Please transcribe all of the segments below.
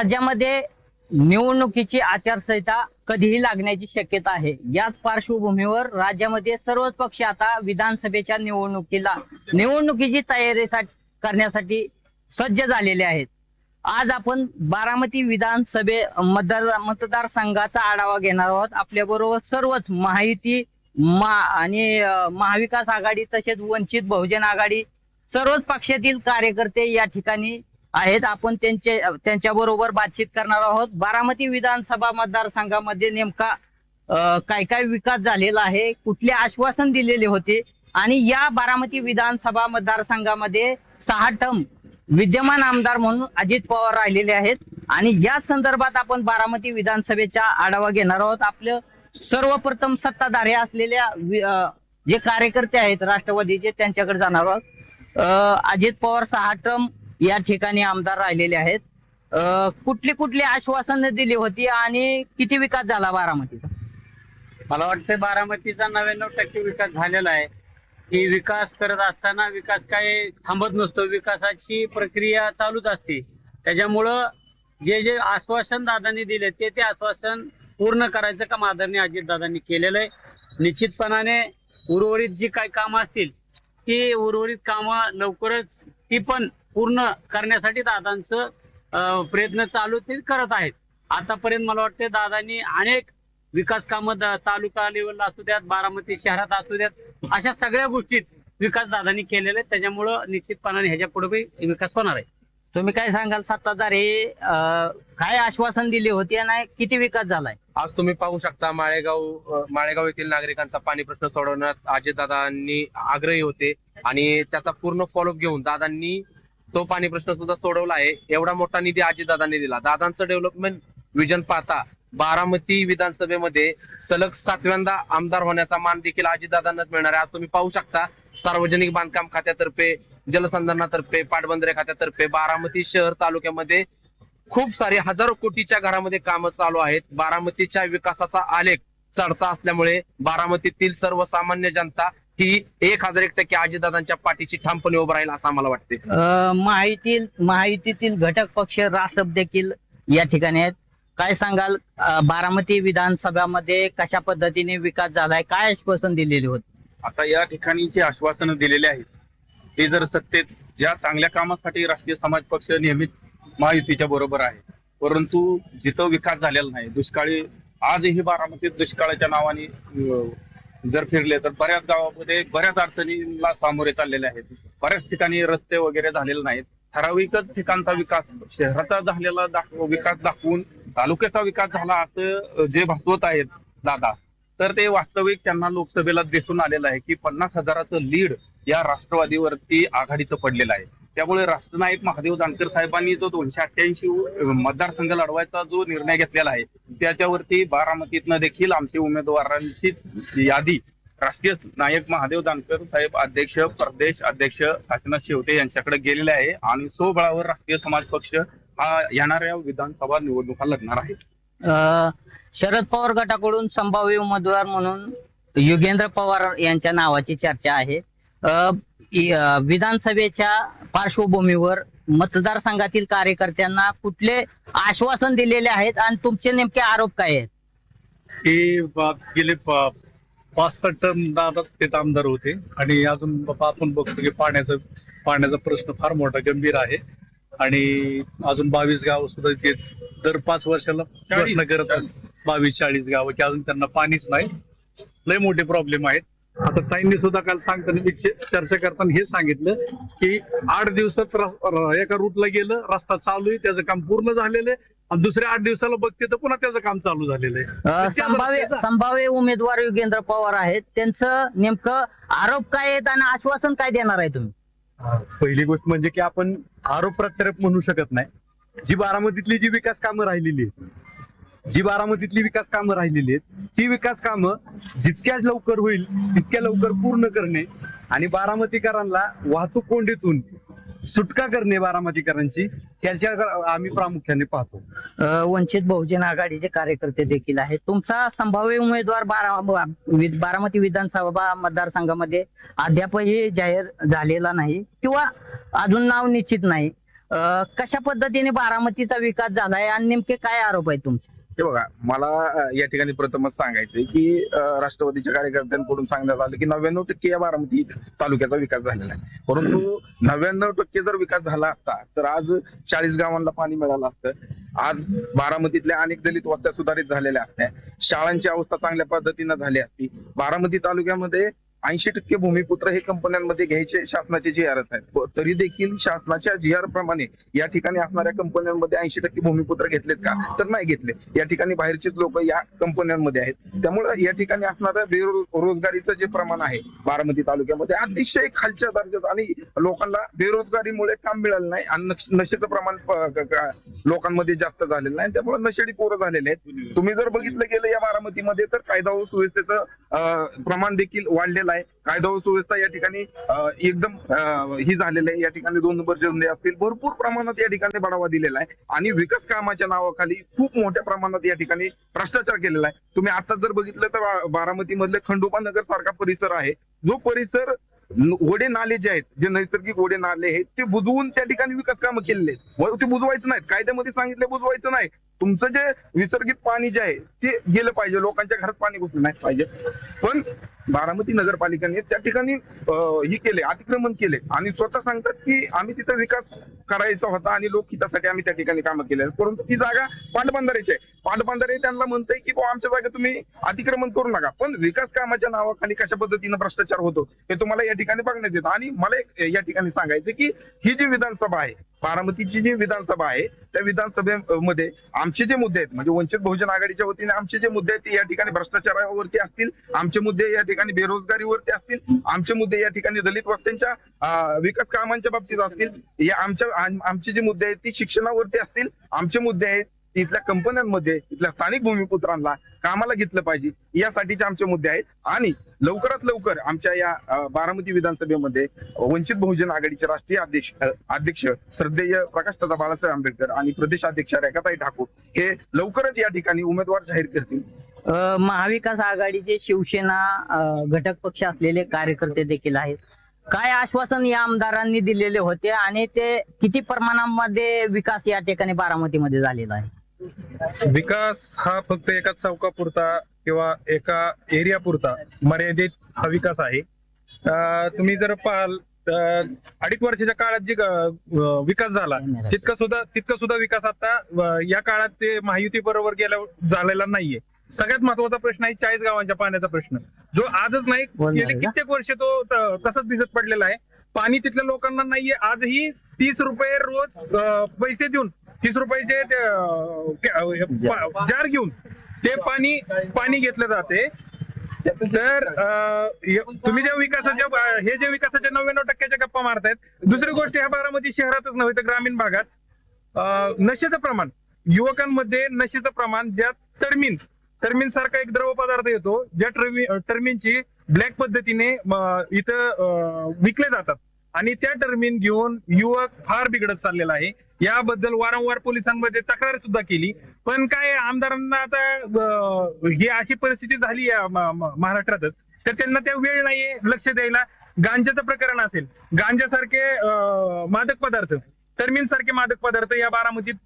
राज्यामध्ये निवडणुकीची आचारसंहिता कधीही लागण्याची शक्यता आहे. याच पार्श्वभूमीवर राज्यामध्ये सर्वच पक्ष आता विधानसभेच्या निवडणुकीला निवडणुकीची तयारी करण्यासाठी सज्ज झालेले आहेत. आज आपण बारामती विधानसभे मतदार मतदारसंघाचा आढावा घेणार आहोत. आपल्या बरोबर सर्वच माहिती मा आणि महाविकास आघाडी तसेच वंचित बहुजन आघाडी सर्वच पक्षातील कार्यकर्ते या ठिकाणी आहेत. आपण त्यांचे त्यांच्या बरोबर बातचीत करणार आहोत. बारामती विधानसभा मतदारसंघामध्ये नेमका काय काय विकास झालेला आहे? कुठले आश्वासन दिलेले होते? आणि या बारामती विधानसभा मतदारसंघामध्ये सहा टर्म विद्यमान आमदार म्हणून अजित पवार राहिलेले आहेत. आणि या संदर्भात आपण बारामती विधानसभेचा आढावा घेणार आहोत. आपलं सर्वप्रथम सत्ताधारी असलेल्या जे कार्यकर्ते आहेत राष्ट्रवादीचे त्यांच्याकडे जाणार आहोत. अं, अजित पवार सहा टर्म या ठिकाणी आमदार राहिलेले आहेत. कुठली कुठली आश्वासन दिली होती आणि किती विकास झाला बारामतीचा? मला वाटतं बारामतीचा नव्याण्णव टक्के विकास झालेला आहे. की विकास करत असताना विकास काय थांबत नसतो. विकासाची प्रक्रिया चालूच असते. त्याच्यामुळं जे जे आश्वासन दादांनी दिले ते ते आश्वासन पूर्ण करायचं काम आदरणीय अजितदादांनी केलेलं आहे. निश्चितपणाने उर्वरित जी काही कामं असतील ती उर्वरित कामं लवकरच ती पण पूर्ण करण्यासाठी दादांचं प्रयत्न चालू ते करत आहेत. आतापर्यंत मला वाटतं दादांनी अनेक विकास कामं तालुका लेवलला असू द्यात बारामती शहरात असू द्यात अशा सगळ्या गोष्टीत विकास दादांनी केलेले आहेत. त्याच्यामुळं निश्चितपणाने ह्याच्या पुढे विकास होणार आहे. तुम्ही काय सांगाल सत्ताधार हे काय आश्वासन दिले होते आणि किती विकास झालाय? आज तुम्ही पाहू शकता माळेगाव माळेगाव येथील नागरिकांचा पाणी प्रश्न सोडवण्यात अजितदादांनी आग्रही होते आणि त्याचा पूर्ण फॉलोअप घेऊन दादांनी तो पाणी प्रश्न सुद्धा सोडवला आहे. एवढा मोठा निधी अजितदादांनी दिला. दादांचं डेव्हलपमेंट विजन पाहता बारामती विधानसभेमध्ये सलग सातव्यांदा आमदार होण्याचा मान देखील अजितदादांनाच मिळणार आहे. आज तुम्ही पाहू शकता सार्वजनिक बांधकाम खात्यातर्फे जलसंधारणातर्फे पाटबंधारे खात्यातर्फे बारामती शहर तालुक्यामध्ये खूप सारे हजारो कोटीच्या घरामध्ये कामं चालू आहेत. बारामतीच्या विकासाचा आलेख चढता असल्यामुळे बारामतीतील सर्वसामान्य जनता ही एक हजार एक टक्के अजितदादांच्या पाठीशी ठामपणे उभं राहील असं आम्हाला वाटते अं, महायुतील महायुतीतील घटक पक्ष रासप देखील या ठिकाणी आहेत. काय सांगाल बारामती विधानसभामध्ये कशा पद्धतीने विकास झालाय काय आश्वासन दिलेले होते? आता या ठिकाणी जे आश्वासनं दिलेले आहेत. ते जर सत्तेत ज्या चांगल्या कामासाठी राष्ट्रीय समाज पक्ष नेहमीच महायुतीच्या बरोबर आहे. परंतु जिथं विकास झालेला नाही दुष्काळी आजही बारामतीत दुष्काळाच्या नावाने जर फिरले तर बऱ्याच गावामध्ये बऱ्याच अडचणीला सामोरे चाललेले आहेत. बऱ्याच ठिकाणी रस्ते वगैरे झालेले नाहीत. ठराविकच ठिकाणचा विकास शहराचा झालेला विकास दाखवून तालुक्याचा विकास झाला असं जे भासवत आहेत दादा तर ते वास्तविक त्यांना लोकसभेला दिसून आलेलं आहे की पन्नास हजाराचं लीड या राष्ट्रवादीवरती आघाडीचं पडलेलं आहे. त्यामुळे राष्ट्रनायक महादेव जानकर साहेबांनी जो दोनशे अठ्ठ्याऐंशी मतदारसंघ लढवायचा जो निर्णय घेतलेला आहे त्याच्यावरती बारामतीतनं देखील आमची उमेदवारांची यादी राष्ट्रीय नायक महादेव जानकर साहेब अध्यक्ष प्रदेश अध्यक्ष काशीनाथ शेवटे यांच्याकडे गेलेले आहे आणि सोबळावर राष्ट्रीय समाज पक्ष हा येणाऱ्या विधानसभा निवडणुका लढणार आहे. शरद पवार गटाकडून संभाव्य उमेदवार म्हणून युगेंद्र पवार यांच्या नावाची चर्चा आहे. विधानसभेच्या पार्श्वभूमीवर मतदारसंघातील कार्यकर्त्यांना कुठले आश्वासन दिलेले आहेत आणि तुमचे नेमके आरोप काय आहेत? की ब- गेले पाच ते आमदार होते. आणि अजून आपण बघतो की पाण्याचा पाण्याचा प्रश्न फार मोठा गंभीर आहे. आणि अजून बावीस गाव सुद्धा ते दर पाच वर्षाला प्रश्न करत आहेत. बावीस चाळीस गाव की अजून त्यांना पाणीच नाही. लय मोठे प्रॉब्लेम आहेत. आता ताईंनी सुद्धा काल सांगताना चर्चा करताना हे सांगितलं की आठ दिवसात एका रूटला गेलं रस्ता चालू आहे त्याचं काम पूर्ण झालेलं आहे. आणि दुसऱ्या आठ दिवसाला बघते तर पुन्हा त्याचं काम चालू झालेलं आहे. संभाव्य संभाव्य उमेदवार युगेंद्र पवार आहेत. त्यांचं नेमकं आरोप काय आहेत आणि आश्वासन काय देणार आहे तुम्ही? पहिली गोष्ट म्हणजे की आपण आरोप प्रत्यारोप म्हणू शकत नाही. जी बारामतीतली जी विकास कामं राहिलेली आहेत जी बारामतीतली विकास कामं राहिलेली आहेत ती विकास कामं जितक्या लवकर होईल तितक्या लवकर पूर्ण करणे आणि बारामतीकरांना वाहतूक कोंडीतून सुटका करणे बारामतीकरांची त्याच्या आम्ही प्रामुख्याने पाहतो. वंचित बहुजन आघाडीचे कार्यकर्ते देखील आहेत. तुमचा संभाव्य उमेदवार बारा वि- बारामती विधानसभा मतदारसंघामध्ये अद्यापही जाहीर झालेला नाही किंवा अजून नाव निश्चित नाही. कशा पद्धतीने बारामतीचा विकास झालाय आणि नेमके काय आरोप आहेत तुमचे? हे बघा मला या ठिकाणी प्रथमच सांगायचंय की राष्ट्रवादीच्या कार्यकर्त्यांकडून सांगण्यात आलं की नव्याण्णव टक्के या बारामती तालुक्याचा विकास झालेला आहे. परंतु नव्याण्णव टक्के जर विकास झाला असता तर आज चाळीस गावांना पाणी मिळालं असतं. आज बारामतीतल्या अनेक दलित वस्त्या सुधारित झालेल्या असत्या. शाळांची अवस्था चांगल्या पद्धतीनं झाली असती. बारामती तालुक्यामध्ये ऐंशी टक्के भूमिपुत्र हे कंपन्यांमध्ये घ्यायचे शासनाचे जी आरच आहेत. तरी देखील शासनाच्या जी आर प्रमाणे या ठिकाणी असणाऱ्या कंपन्यांमध्ये ऐंशी टक्के भूमिपुत्र घेतलेत का? तर नाही घेतले. या ठिकाणी बाहेरचेच लोक या कंपन्यांमध्ये आहेत. त्यामुळे या ठिकाणी असणाऱ्या बेरोजगारीचं जे प्रमाण आहे बारामती तालुक्यामध्ये अतिशय खालच्या दर्जाचं आणि लोकांना बेरोजगारीमुळे काम मिळालं नाही आणि नशेचं प्रमाण लोकांमध्ये जास्त झालेलं नाही. त्यामुळे नशेडी पोरं झालेले आहेत. तुम्ही जर बघितलं गेलं या बारामतीमध्ये तर कायदा व सुव्यवस्थेचं प्रमाण देखील वाढलेलं आहे. कायदा व सुव्यवस्था या ठिकाणी एकदम ही झालेलं आहे. या ठिकाणी दोन नंबर जिल्हे असतील भरपूर प्रमाणात या ठिकाणी बढावा दिलेला आहे. आणि विकास कामाच्या नावाखाली खूप मोठ्या प्रमाणात या ठिकाणी भ्रष्टाचार केलेला आहे. तुम्ही आता जर बघितलं तर बारामती मधले खंडोबा नगर सारखा परिसर आहे. जो परिसर ओढे नाले जे आहेत जे नैसर्गिक ओढे नाले आहेत ते बुजवून त्या ठिकाणी विकास कामं केलेले आहेत. ते बुजवायचं नाहीत. कायद्यामध्ये सांगितलं बुजवायचं नाही. तुमचं जे विसर्गित पाणी जे आहे ते गेलं पाहिजे. लोकांच्या घरात पाणी घुसलं नाही पाहिजे. पण बारामती नगरपालिकेने त्या ठिकाणी हे केले अतिक्रमण केले. आणि स्वतः सांगतात की आम्ही तिथं विकास करायचा होता आणि लोकहितासाठी आम्ही त्या ठिकाणी कामं केले. परंतु ती जागा पाटबंधारेची आहे. पाटबंधारे त्यांना म्हणतंय की बुवा आमच्या जागा तुम्ही अतिक्रमण करू नका. पण विकास कामाच्या नावाखाली कशा पद्धतीनं भ्रष्टाचार होतो हे तुम्हाला या ठिकाणी बघण्यात येतं. आणि मला एक या ठिकाणी सांगायचं की ही जी विधानसभा आहे बारामतीची जी विधानसभा आहे त्या विधानसभेमध्ये आमचे जे मुद्दे आहेत म्हणजे वंचित बहुजन आघाडीच्या वतीने आमचे जे मुद्दे आहेत ते या ठिकाणी भ्रष्टाचारावरती असतील आमचे मुद्दे या ठिकाणी बेरोजगारीवरती असतील आमचे मुद्दे या ठिकाणी दलित वस्त्यांच्या विकास कामांच्या बाबतीत असतील या आमच्या आमचे जे मुद्दे आहेत ते शिक्षणावरती असतील आमचे मुद्दे आहेत इथल्या कंपन्यांमध्ये इथल्या स्थानिक भूमिपुत्रांना कामाला घेतलं पाहिजे. यासाठीचे आमचे मुद्दे आहेत. आणि लवकरात लवकर आमच्या या बारामती विधानसभेमध्ये वंचित बहुजन आघाडीचे राष्ट्रीय अध्यक्ष अध्यक्ष श्रद्धेय प्रकाशदादा बाळासाहेब आंबेडकर आणि प्रदेश अध्यक्ष रेखाताई ठाकूर हे लवकरच या ठिकाणी उमेदवार जाहीर करतील. महाविकास आघाडीचे शिवसेना घटक पक्ष असलेले कार्यकर्ते देखील आहेत. काय आश्वासन या आमदारांनी दिलेले होते आणि ते किती प्रमाणामध्ये विकास या ठिकाणी बारामतीमध्ये झालेला आहे? विकास हा फक्त एका चौकापुरता किंवा एका एरिया पुरता मर्यादित हा विकास आहे. तुम्ही जर पाहाल तर अडीच वर्षाच्या काळात जे विकास झाला तितका सुद्धा तितका सुद्धा विकास आता या काळात ते महायुती बरोबर गेल्या झालेला नाहीये. सगळ्यात महत्त्वाचा प्रश्न आहे चाळीस गावांच्या पाण्याचा प्रश्न. जो आजच नाही गेले? कित्येक वर्ष तो तसंच दिसत पडलेला आहे. पाणी तिथल्या लोकांना नाहीये आजही तीस रुपये रोज पैसे देऊन तीस रुपयाचे जार घेऊन ते पाणी पाणी घेतलं जाते. तर तुम्ही ज्या विकासाच्या हे जे विकासाच्या नव्याण्णव टक्क्याच्या गप्पा मारतायत दुसरी गोष्ट ह्या बारामती शहरातच नव्हे तर ग्रामीण भागात नशेचं प्रमाण युवकांमध्ये नशेचं प्रमाण ज्या टर्मिन टर्मिन सारखा एक द्रव पदार्थ येतो ज्या टर्मी टर्मिनची ब्लॅक पद्धतीने इथं विकले जातात. आणि त्या टर्मिन घेऊन युवक फार बिघडत चाललेला आहे. याबद्दल वारंवार पोलिसांमध्ये तक्रार सुद्धा केली. पण काय आमदारांना आता ही अशी परिस्थिती झाली या महाराष्ट्रातच तर त्यांना त्या वेळ नाहीये लक्ष द्यायला. गांजाचं प्रकरण असेल. गांजासारखे मादक पदार्थ टर्मिन सारखे मादक पदार्थ या बारामतीत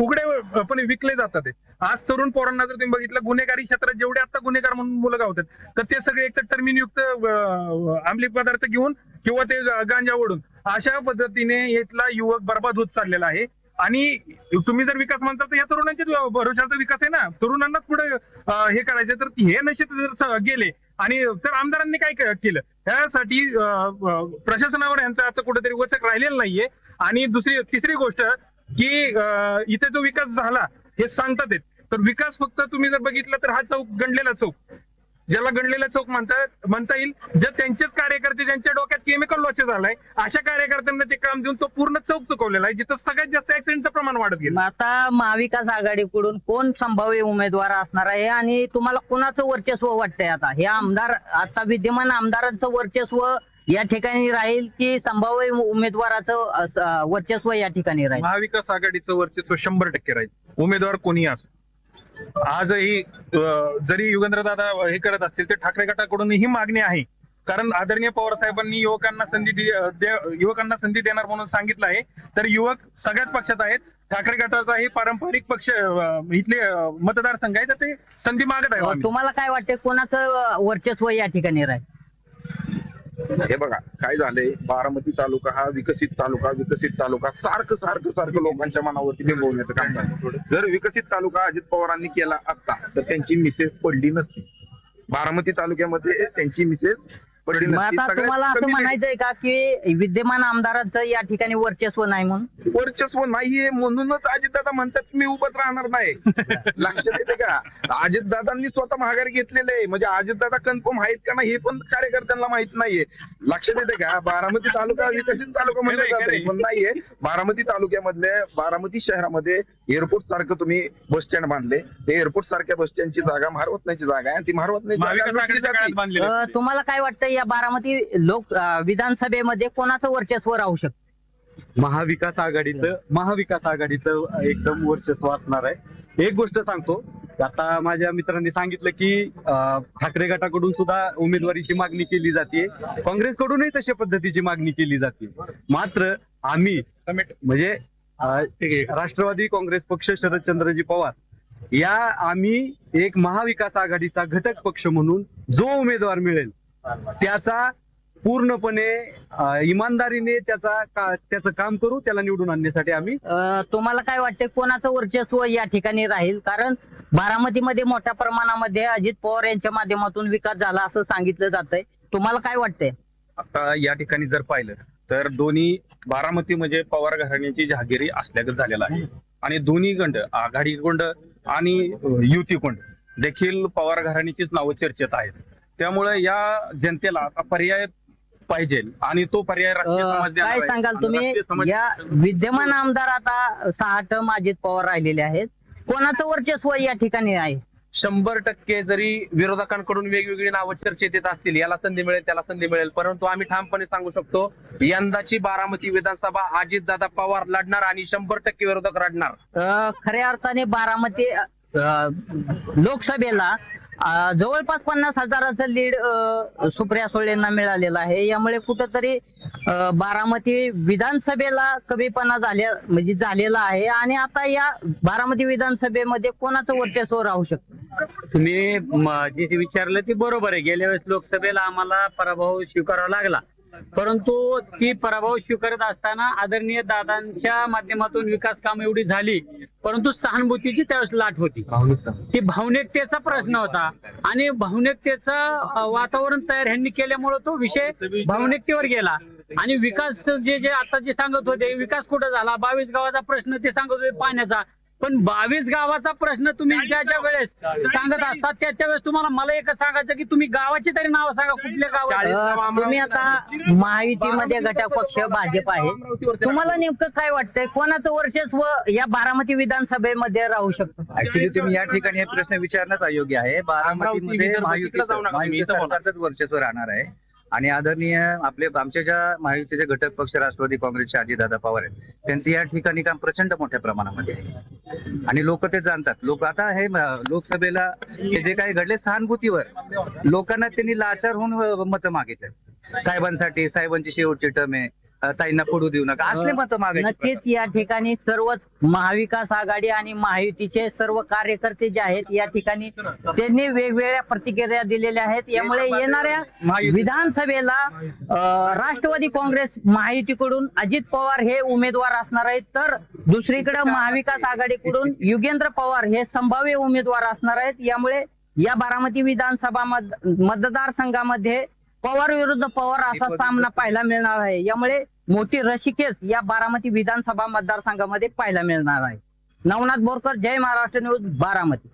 उघडे पण विकले जातात. आज तरुण पोरांना जर तुम्ही बघितलं गुन्हेगारी क्षेत्रात जेवढे आता गुन्हेगार म्हणून मुलं गावतात तर ते सगळे एकतर टर्मिन युक्त अं, अंमली पदार्थ घेऊन किंवा ते गांजा ओढून अशा पद्धतीने इथला युवक बर्बाद होत चाललेला आहे. आणि तुम्ही जर विकास म्हणता तर या तरुणांच्या भरोशाचा विकास आहे ना? तरुणांनाच पुढे हे करायचं तर हे नशेत जर गेले आणि तर आमदारांनी काय केलं? त्यासाठी प्रशासनावर यांचा आता कुठेतरी वचक राहिलेलं नाहीये. आणि दुसरी तिसरी गोष्ट की इथे जो विकास झाला हे सांगतात तर विकास फक्त तुम्ही जर बघितलं तर हा चौक गणलेला चौक. ज्याला गणलेला चौक म्हणतात म्हणता येईल. जर त्यांचेच कार्यकर्ते ज्यांच्या डोक्यात केमिकल लॉसेस झालाय अशा कार्यकर्त्यांना ते काम देऊन तो पूर्ण चौक चुकवलेला आहे जिथं सगळ्यात जास्त ऍक्सिडेंटचं प्रमाण वाढत गेलं. आता महाविकास आघाडीकडून कोण संभाव्य उमेदवार असणार आहे? आणि तुम्हाला कोणाचं वर्चस्व वाटतंय आता? हे आमदार आता विद्यमान आमदारांचं वर्चस्व या ठिकाणी राहील की संभाव्य उमेदवाराचं अ, वर्चस्व या ठिकाणी राहील. महाविकास आघाडीचं वर्चस्व शंभर टक्के राहील. उमेदवार कोणी असो. आजही अं, जरी युगेंद्र दादा हे करत असतील तर ठाकरे गटाकडून ही मागणी आहे. कारण आदरणीय पवार साहेबांनी युवकांना संधी दे- युवकांना संधी देणार म्हणून सांगितलं आहे. तर युवक सगळ्याच पक्षात आहेत. ठाकरे गटाचा हे पारंपरिक पक्ष अं, इथले अं, मतदारसंघ आहे तर ते संधी मागत आहे आम्ही. तुम्हाला काय वाटतं कोणाचं वर्चस्व या ठिकाणी राहील? हे बघा काय झालंय? बारामती तालुका हा विकसित तालुका विकसित तालुका सारखं सारखं सारखं लोकांच्या मनावरती बिंबवण्याचं काम झालं जर विकसित तालुका अजित पवारांनी केला असता तर त्यांची मिसेस पडली नसती. बारामती तालुक्यामध्ये त्यांची मिसेस मग आता तुम्हाला असं म्हणायचंय का की विद्यमान आमदारांचं या ठिकाणी वर्चस्व नाही म्हणून? वर्चस्व नाहीये म्हणूनच अजितदादा म्हणतात मी उभंच राहणार नाही. लक्षात येते का? अजितदादांनी स्वतः माघार घेतलेले आहे. म्हणजे अजितदादा कन्फर्म आहेत का नाही हे पण कार्यकर्त्यांना माहीत नाहीये. लक्षात येते का? बारामती तालुका विकसित तालुका म्हणलं नाहीये. बारामती तालुक्यामधले बारामती शहरामध्ये एअरपोर्ट सारखं तुम्ही बस स्टँड बांधले. ते एअरपोर्ट सारख्या बस स्टँडची जागा महारवतनाची जागा. आहे आणि ती अं, आहेत. तुम्हाला काय वाटतं या बारामती लोक अं, विधानसभेमध्ये कोणाचं वर्चस्व राहू शकतं? महाविकास आघाडीचं महाविकास आघाडीचं एकदम वर्चस्व असणार आहे. एक गोष्ट सांगतो आता माझ्या मित्रांनी सांगितलं की अं, ठाकरे गटाकडून सुद्धा उमेदवारीची मागणी केली जाते. काँग्रेसकडूनही तशा पद्धतीची मागणी केली जाते. मात्र आम्ही म्हणजे राष्ट्रवादी काँग्रेस पक्ष शरदचंद्रजी पवार. या आम्ही एक महाविकास आघाडीचा घटक पक्ष म्हणून जो उमेदवार मिळेल त्याचा पूर्णपणे इमानदारीने त्याचा का- त्याचं काम करू त्याला निवडून आणण्यासाठी आम्ही तुम्हाला काय वाटतं कोणाचं वर्चस्व या ठिकाणी राहील? कारण बारामतीमध्ये मोठ्या प्रमाणामध्ये अजित पवार यांच्या माध्यमातून विकास झाला असं सांगितलं जातंय. तुम्हाला काय वाटतंय? आता या ठिकाणी जर पाहिलं तर दोन्ही बारामती म्हणजे पवार घराण्याची जहागिरी असल्यागत झालेला आहे. आणि दोन्ही गंड आघाडी गुंड आणि युती गुंड देखील पवार घराण्याचीच नावं चर्चेत आहेत. त्यामुळे या जनतेला आता पर्याय पाहिजे आणि तो पर्याय राष्ट्रीय देणार काय आहे. सांगाल आणि तुम्ही? राष्ट्रीय समाज- या विद्यमान आमदार आता सहा टर्म अजित पवार राहिलेले आहेत. कोणाचं वर्चस्व या ठिकाणी आहे? शंभर टक्के जरी विरोधकांकडून वेगवेगळी नावं चर्चेत येत असतील याला संधी मिळेल त्याला संधी मिळेल परंतु आम्ही ठामपणे सांगू शकतो यंदाची बारामती विधानसभा अजितदादा पवार लढणार आणि शंभर टक्के विरोधक लढणार खऱ्या अर्थाने बारामती लोकसभेला जवळपास पन्नास हजाराचं लीड सुप्रिया सुळेंना मिळालेलं आहे. यामुळे कुठंतरी बारामती विधानसभेला कमीपणा झाल्या म्हणजे झालेला आहे. आणि आता या बारामती विधानसभेमध्ये कोणाचं वर्चस्व राहू शकतं? तुम्ही जे विचारलं ते बरोबर आहे. गेल्या वेळेस लोकसभेला आम्हाला पराभव स्वीकारावा लागला. परंतु ती पराभव स्वीकारत असताना आदरणीय दादांच्या माध्यमातून विकास काम एवढी झाली परंतु सहानुभूतीची त्यावेळेस लाट होती. ती भावनिकतेचा प्रश्न होता आणि भावनिकतेचं वातावरण तयार ह्यांनी केल्यामुळे तो विषय भावनिकतेवर गेला. आणि विकास जे जे आता जे सांगत होते विकास कुठं झाला? बावीस गावाचा प्रश्न ते सांगत होते पाण्याचा. पण बावीस गावाचा प्रश्न तुम्ही ज्या ज्या वेळेस सांगत असतात त्याच्या वेळेस तुम्हाला मला एकच सांगायचं की तुम्ही गावाची तरी नाव सांगा कुठल्या गावात अं, तुम्ही आता महायुतीमध्ये घटक पक्ष भाजप आहे. तुम्हाला नेमकं काय वाटतंय? कोणाचं वर्चस्व या बारामती विधानसभेमध्ये राहू शकतं? ऍक्च्युली तुम्ही या ठिकाणी हे प्रश्न विचारणंच अयोग्य आहे. बारामतीमध्ये विदर्भ, महायुती तिकडे जाऊ नका तुम्ही, महायुती इथं बोला. सरकारचंच वर्चस्व राहणार आहे. आणि आदरणीय आपले आमच्या ज्या महायुतीचे घटक पक्ष राष्ट्रवादी काँग्रेसचे अजितदादा पवार आहेत त्यांचं या ठिकाणी काम प्रचंड मोठ्या प्रमाणामध्ये आहे. आणि लोक ते जाणतात. लोक आता हे लोकसभेला जे काही घडले सहानुभूतीवर लोकांना त्यांनी लाचार होऊन मतं मागितले. साहेबांसाठी साहेबांची शेवटची टर्म आहे. ताईंना पडू देऊ नका. असले मतं मागायचे नक्कीच या ठिकाणी सर्वच महाविकास आघाडी आणि महायुतीचे सर्व कार्यकर्ते जे आहेत या ठिकाणी त्यांनी वेगवेगळ्या प्रतिक्रिया दिलेल्या आहेत. यामुळे येणाऱ्या विधानसभेला अं, राष्ट्रवादी काँग्रेस महायुतीकडून अजित पवार हे उमेदवार असणार आहेत. तर दुसरीकडे महाविकास आघाडीकडून युगेंद्र पवार हे संभाव्य उमेदवार असणार आहेत. यामुळे या बारामती विधानसभा मत मतदारसंघामध्ये पवार विरुद्ध पवार असा सामना पाहायला मिळणार आहे. यामुळे मोठी रशिकेश या बारामती विधानसभा मतदारसंघामध्ये पाहायला मिळणार आहे. नवनाथ बोरकर जय महाराष्ट्र न्यूज बारामती.